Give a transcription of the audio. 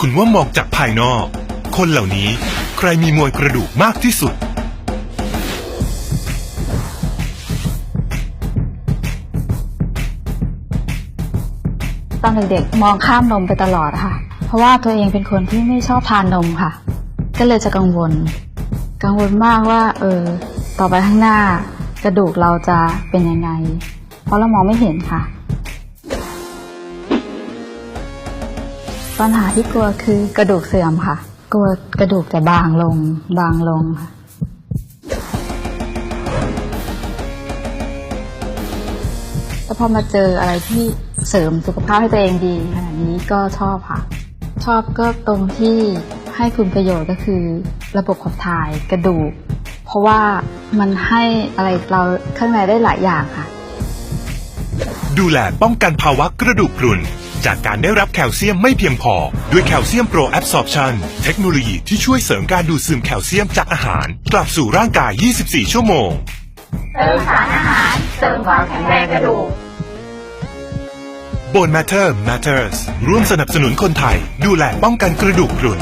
คุณว่ามองจากภายนอก คนเหล่านี้ใครมีมวลกระดูกมากที่สุด ตอนเด็กๆมองข้ามนมไปตลอดค่ะ เพราะว่าตัวเองเป็นคนที่ไม่ชอบทานนมค่ะ ก็เลยจะกังวล กังวลมากว่า เออ ต่อไปข้างหน้า กระดูกเราจะเป็นยังไง เพราะเรามองไม่เห็นค่ะ ปัญหาที่กลัวคือกระดูกเสื่อมค่ะ กลัวกระดูกจะบางลง บางลงค่ะแต่พอมาเจออะไรที่เสริมสุขภาพให้ตัวเองดีขนาดนี้ก็ชอบค่ะ ชอบก็ตรงที่ให้คุณประโยชน์ก็คือระบบขับถ่ายกระดูก เพราะว่ามันให้อะไรเราข้างในได้หลายอย่างค่ะ ดูแลป้องกันภาวะกระดูกพรุน จากการได้รับแคลเซียมไม่เพียงพอ ด้วยแคลเซียมโปรแอบซอร์ปชันเทคโนโลยีที่ช่วยเสริมการดูดซึมแคลเซียมจากอาหาร กลับสู่ร่างกาย 24 ชั่วโมง เติมสารอาหาร เสริมความแข็งแรงกระดูก Bone Matter Matters ร่วมสนับสนุนคนไทย ดูแลป้องกันกระดูกพรุน